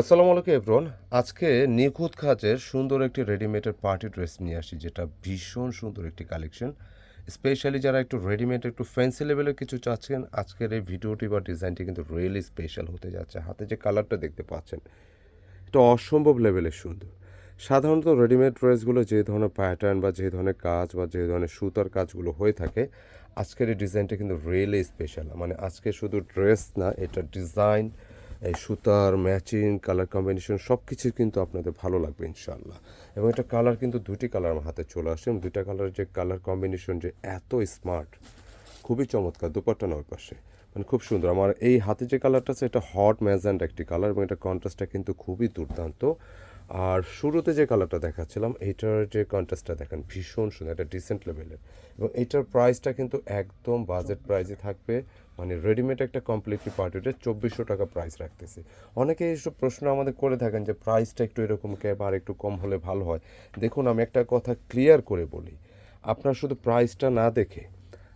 আসসালামু আলাইকুম এভরন আজকে নিখুঁত কাজের সুন্দর একটি রেডিমেডের পার্টি ড্রেস নিয়ে আসি, যেটা ভীষণ সুন্দর একটি কালেকশন। স্পেশালি যারা একটু রেডিমেড, একটু ফ্যান্সি লেভেলের কিছু চাচ্ছেন, আজকের এই ভিডিওটি বা ডিজাইনটি কিন্তু রিয়েলি স্পেশাল হতে যাচ্ছে। হাতে যে কালারটা দেখতে পাচ্ছেন, এটা অসম্ভব লেভেলের সুন্দর। সাধারণত রেডিমেড ড্রেসগুলো যে ধরনের প্যাটার্ন বা যে ধরনের কাজ বা যে ধরনের সুতার কাজগুলো হয়ে থাকে, আজকের এই ডিজাইনটা কিন্তু রিয়েলি স্পেশাল মানে আজকে শুধু ড্রেস না, এটা ডিজাইন এই সুতার, ম্যাচিং কালার কম্বিনেশন সব কিছু কিন্তু আপনাদের ভালো লাগবে ইনশাল্লাহ এবং এটা কালার কিন্তু দুটি কালার আমার হাতে চলে আসে। এবং দুইটা কালারের যে কালার কম্বিনেশন যে এত স্মার্ট খুবই চমৎকার, দুপাট্টা নয় পাশে। মানে খুব সুন্দর। আমার এই হাতে যে কালারটা আছে, এটা হট ম্যাজেন্ট একটি কালার এবং এটা কন্ট্রাস্টটা কিন্তু খুবই দুর্দান্ত। আর শুরুতে যে কালারটা দেখাচ্ছিলাম এইটার যে কন্ট্রাস্টটা দেখেন ভীষণ সুন্দর এটা ডিসেন্ট লেভেলের এবং এইটার প্রাইসটা কিন্তু একদম বাজেট প্রাইসে থাকবে মানে রেডিমেড একটা কমপ্লিটলি পার্টিটা চব্বিশশো টাকা প্রাইস রাখতেছি। অনেকে এইসব প্রশ্ন আমাদের করে থাকেন যে প্রাইসটা একটু এরকম ক্যাব আর একটু কম হলে ভালো হয়। দেখুন আমি একটা কথা ক্লিয়ার করে বলি আপনার শুধু প্রাইসটা না দেখে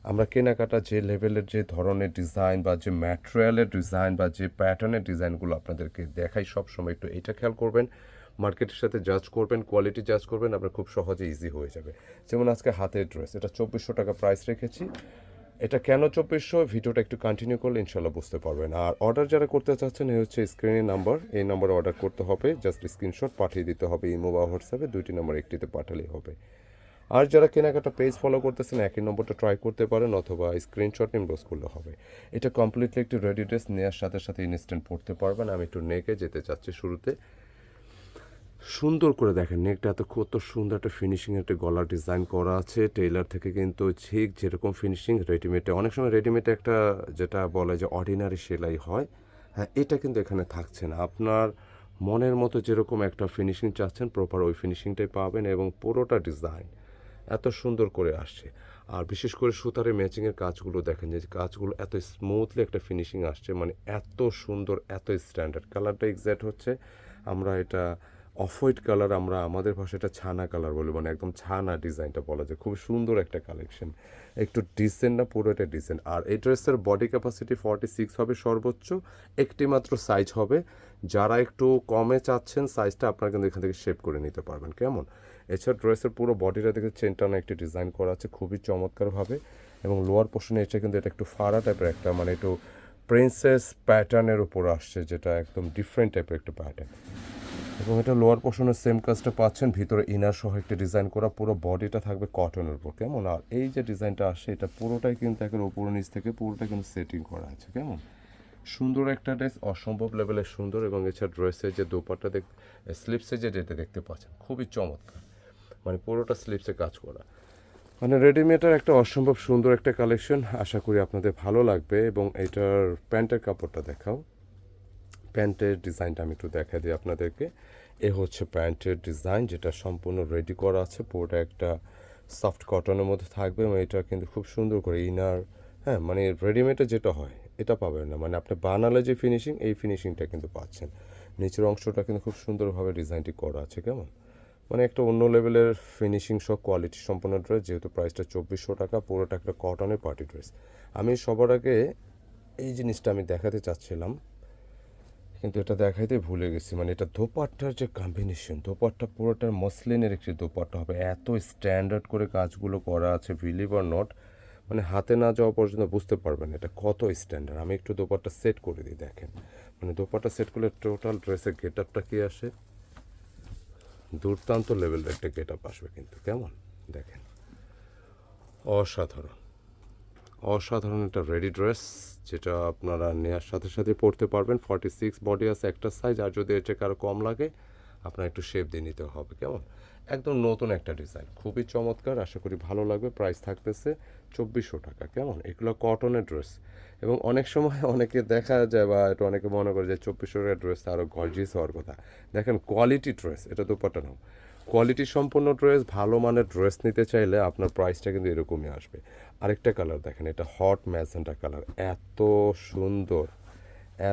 আমরা কেনাকাটা যে লেভেলের যে ধরনের ডিজাইন বা যে ম্যাটেরিয়ালের ডিজাইন বা যে প্যাটার্নের ডিজাইনগুলো আপনাদেরকে দেখাই সব সময় একটু এটা খেয়াল করবেন। মার্কেটের সাথে জাজ করবেন কোয়ালিটি জাজ করবেন, আপনার খুব সহজে ইজি হয়ে যাবে। যেমন আজকে হাতের ড্রেস এটা চব্বিশশো টাকা প্রাইস রেখেছি। এটা কেন চব্বিশশো? ভিডিওটা একটু কন্টিনিউ করলে ইনশাল্লাহ বুঝতে পারবেন। আর অর্ডার যারা করতে চাচ্ছেন, এই হচ্ছে স্ক্রিনের নাম্বার এই নাম্বারে অর্ডার করতে হবে জাস্ট স্ক্রিনশট পাঠিয়ে দিতে হবে, ইমো বা হোয়াটসঅ্যাপে, দুইটি নাম্বার একটিতে পাঠালেই হবে। আর যারা কেনাকাটা পেজ ফলো করতেছেন, একই নম্বরটা ট্রাই করতে পারেন, অথবা স্ক্রিনশট ইনবক্স করলে হবে। এটা কমপ্লিটলি একটু রেডি ড্রেস নেওয়ার সাথে সাথে ইনস্ট্যান্ট পড়তে পারবেন। আমি একটু নেকে যেতে চাচ্ছি শুরুতে। সুন্দর করে দেখেন নেকটা এত কত সুন্দর একটা ফিনিশিং একটা গলার ডিজাইন করা আছে। টেইলার থেকে কিন্তু ঠিক যেরকম ফিনিশিং রেডিমেডে অনেক সময় রেডিমেডে একটা যেটা বলে যে অর্ডিনারি সেলাই হয়। হ্যাঁ এটা কিন্তু এখানে থাকছে না। আপনার মনের মতো যেরকম একটা ফিনিশিং চাচ্ছেন প্রপার ওই ফিনিশিংটাই পাবেন এবং পুরোটা ডিজাইন এত সুন্দর করে আসছে। আর বিশেষ করে সুতারে ম্যাচিংয়ের কাজগুলো দেখেন যে কাজগুলো এত স্মুথলি একটা ফিনিশিং আসছে মানে এত সুন্দর, এত স্ট্যান্ডার্ড কালারটা এক্স্যাক্ট হচ্ছে, আমরা এটা অফ হোয়াইট কালার আমরা আমাদের ভাষায় এটা ছানা কালার বলি মানে একদম ছানা ডিজাইনটা বলা যায়। খুব সুন্দর একটা কালেকশন একটু ডিসেন্ট না, পুরো এটা ডিসেন্ট আর এই ড্রেসের বডি ক্যাপাসিটি ফর্টি সিক্স হবে সর্বোচ্চ, একটি মাত্র সাইজ হবে। যারা একটু কমে চাচ্ছেন সাইজটা আপনারা কিন্তু এখান থেকে শেপ করে নিতে পারবেন। কেমন? এছাড়া ড্রেসের পুরো বডিটা দেখে চেনটানো একটি ডিজাইন করা আছে, খুবই চমৎকারভাবে। এবং লোয়ার পোর্শনে এসে কিন্তু এটা একটু ফাড়া টাইপের একটা মানে একটু প্রিন্সেস প্যাটার্নের উপর আসছে, যেটা একদম ডিফারেন্ট টাইপের একটা প্যাটার্ন এবং এটা লোয়ার পোর্শনের সেম কাজটা পাচ্ছেন, ভিতরে ইনার সহ একটা ডিজাইন করা, পুরো বডিটা থাকবে কটনের উপর, কেমন? আর এই যে ডিজাইনটা আসে এটা পুরোটাই কিন্তু একের উপর নিচ থেকে পুরোটা কিন্তু সেটিং করা আছে, কেমন? সুন্দর একটা ড্রেস অসম্ভব লেভেলের সুন্দর এবং এছাড়া ড্রেসের যে দোপাট্টা দেখ স্লিপসে যে যেটা দেখতে পাচ্ছেন, খুবই চমৎকার। মানে পুরোটা স্লিপসে কাজ করা। মানে রেডিমেডের একটা অসম্ভব সুন্দর একটা কালেকশন আশা করি আপনাদের ভালো লাগবে এবং এটার প্যান্টের কাপড়টা দেখাও। প্যান্টের ডিজাইনটা আমি একটু দেখা দিই আপনাদেরকে। এ হচ্ছে প্যান্টের ডিজাইন যেটা সম্পূর্ণ রেডি করা আছে, পুরোটা একটা সফট কটনের মধ্যে থাকবে এবং এটা কিন্তু খুব সুন্দর করে ইনার হ্যাঁ মানে রেডিমেডে যেটা হয়, এটা পাবেন না। মানে আপনি বানালে যে ফিনিশিং এই ফিনিশিংটা কিন্তু পাচ্ছেন। নিচের অংশটা কিন্তু খুব সুন্দরভাবে ডিজাইনটি করা আছে, কেমন? মানে একটা অন্য লেভেলের ফিনিশিং সহ কোয়ালিটি সম্পন্ন ড্রেস যেহেতু প্রাইসটা চব্বিশশো টাকা, পুরোটা একটা কটনের পার্টি ড্রেস আমি সবার আগে এই জিনিসটা আমি দেখাতে চাচ্ছিলাম। কিন্তু এটা দেখাইতে ভুলে গেছি মানে এটা দোপাট্টার যে কম্বিনেশন দোপাট্টা পুরোটার মসলিনের একটি দোপাট্টা হবে। এত স্ট্যান্ডার্ড করে কাজগুলো করা আছে বিলিভ আর নট মানে হাতে না যাওয়া পর্যন্ত বুঝতে পারবেন এটা কত স্ট্যান্ডার্ড আমি একটু দোপাট্টা সেট করে দিই, দেখেন। মানে দোপাট্টা সেট করলে টোটাল ড্রেসের গেট আপটা কী আসে? দুর্দান্ত লেভেলের একটা গেট আপ আসবে কিন্তু, কেমন? দেখেন। অসাধারণ। অসাধারণ একটা রেডি ড্রেস, যেটা আপনারা নেওয়ার সাথে সাথে পরতে পারবেন। ফর্টি সিক্স বডি আছে একটা সাইজ আর যদি এটা কারও কম লাগে, আপনার একটু শেপ দিয়ে নিতে হবে, কেমন? একদম নতুন একটা ডিজাইন খুবই চমৎকার, আশা করি ভালো লাগবে প্রাইস থাকতেছে চব্বিশশো টাকা, কেমন? এগুলো কটনের ড্রেস এবং অনেক সময় অনেকে দেখা যায় বা এটা অনেকে মনে করে যে চব্বিশশো টাকার ড্রেস আরও গর্জিয়াস হওয়ার কথা। দেখেন কোয়ালিটি ড্রেস এটা দুপাটা নাও। কোয়ালিটি সম্পন্ন ড্রেস ভালো মানের ড্রেস নিতে চাইলে আপনার প্রাইসটা কিন্তু এরকমই আসবে। আরেকটা কালার দেখেন, এটা হট ম্যাজেন্টা কালার। এত সুন্দর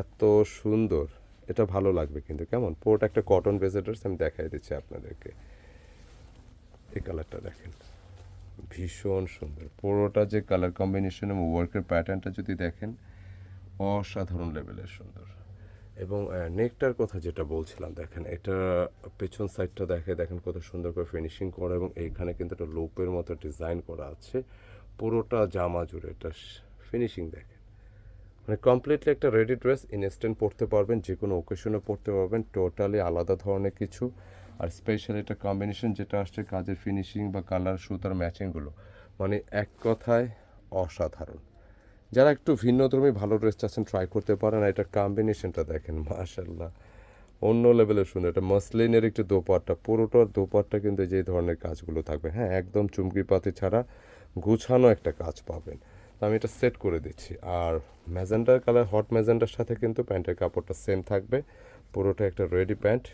এত সুন্দর। এটা ভালো লাগবে কিন্তু, কেমন? পুরোটা একটা কটন বেসের ড্রেস আমি দেখাই দিচ্ছি আপনাদেরকে। এই কালারটা দেখেন, ভীষণ সুন্দর। পুরোটা যে কালার কম্বিনেশন এবং ওয়ার্কের প্যাটার্নটা যদি দেখেন, অসাধারণ লেভেলের সুন্দর। এবং নেকটার কথা যেটা বলছিলাম, দেখেন, এটা পেছন সাইডটা দেখে, দেখেন কত সুন্দর করে ফিনিশিং করা এবং এইখানে কিন্তু একটা লোপের মতো ডিজাইন করা আছে। পুরোটা জামা জুড়ে, এটা ফিনিশিং দেখেন। মানে কমপ্লিটলি একটা রেডি ড্রেস ইনস্ট্যান্ট পরতে পারবেন যে কোনো ওকেশনে পরতে পারবেন টোটালি আলাদা ধরনের কিছু। আর স্পেশাল এটা কম্বিনেশন যেটা আসছে, কাজের ফিনিশিং বা কালার সুতার ম্যাচিংগুলো মানে এক কথায় অসাধারণ। যারা একটু ভিন্নধর্মী, ভালো ড্রেস চাচ্ছেন ট্রাই করতে পারেন। আর কম্বিনেশনটা দেখেন মাশাল্লাহ অন্য লেভেলের সুন্দর এটা মাসলিনের একটু দোপাট্টা। পুরোটার দোপাট্টা কিন্তু যে ধরনের কাজগুলো থাকবে। হ্যাঁ একদম চুমকি পাতি ছাড়া গুছানো একটা কাজ পাবেন। তো আমি এটা সেট করে দিচ্ছি। আর ম্যাজেন্ডার কালার হট ম্যাজেন্ডার সাথে কিন্তু প্যান্টের কাপড়টা সেম থাকবে। পুরোটা একটা রেডি প্যান্ট।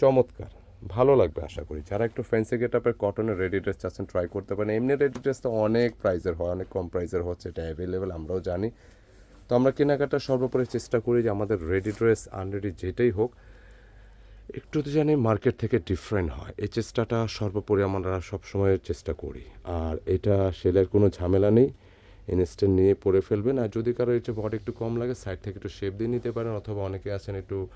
চমৎকার। ভালো লাগবে আশা করি। যারা একটু ফ্যান্সি গেট আপের কটনের রেডি ড্রেস চাচ্ছেন ট্রাই করতে পারেন। এমনি রেডি ড্রেস তো অনেক প্রাইজের হয়, অনেক কম প্রাইজের হচ্ছে। এটা অ্যাভেলেবেল আমরাও জানি। তো আমরা কেনাকাটা সর্বোপরি চেষ্টা করি যে আমাদের রেডি ড্রেস আনরেডি যেটাই হোক একটু তো জানি মার্কেট থেকে ডিফারেন্ট হয়। এই চেষ্টাটা সর্বোপরি আমরা সবসময় চেষ্টা করি। আর এটা সেলের কোনো ঝামেলা নেই। ইনস্ট্যান্ট নিয়ে পরে ফেলবেন। আর যদি কারও একটু বডি একটু কম লাগে সাইড থেকে একটু শেপ দিয়ে নিতে পারেন, অথবা অনেকে আছেন একটু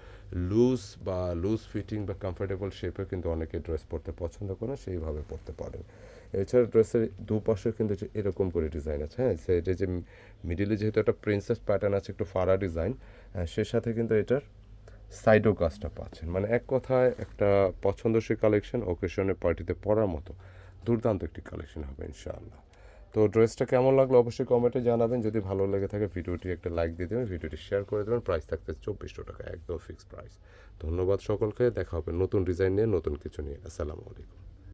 লুজ বা লুজ ফিটিং বা কমফোর্টেবল শেপে কিন্তু অনেকে ড্রেস পরতে পছন্দ করেন, সেইভাবে পরতে পারেন। এছাড়া ড্রেসের দুপাশে কিন্তু এরকম করে ডিজাইন আছে হ্যাঁ? সেটা যে মিডিলে যেহেতু একটা প্রিন্সেস প্যাটার্ন আছে, একটু ফাড়া ডিজাইন সে সাথে কিন্তু এটার সাইডও কাজটা পাচ্ছেন। মানে এক কথায় একটা পছন্দসই কালেকশন ওকেশনের পার্টিতে পরার মতো দুর্দান্ত একটি কালেকশন হবে ইনশাআল্লাহ। তো ড্রেসটা কেমন লাগল অবশ্যই কমেন্টে জানাবেন। যদি ভালো লেগে থাকে ভিডিওটি একটা লাইক দিয়ে দেবেন, ভিডিওটি শেয়ার করে দেবেন। প্রাইস থাকতে চব্বিশশো টাকা, একদম ফিক্সড প্রাইস ধন্যবাদ সকলকে। দেখা হবে নতুন ডিজাইন নিয়ে, নতুন কিছু নিয়ে। আসসালামু আলাইকুম।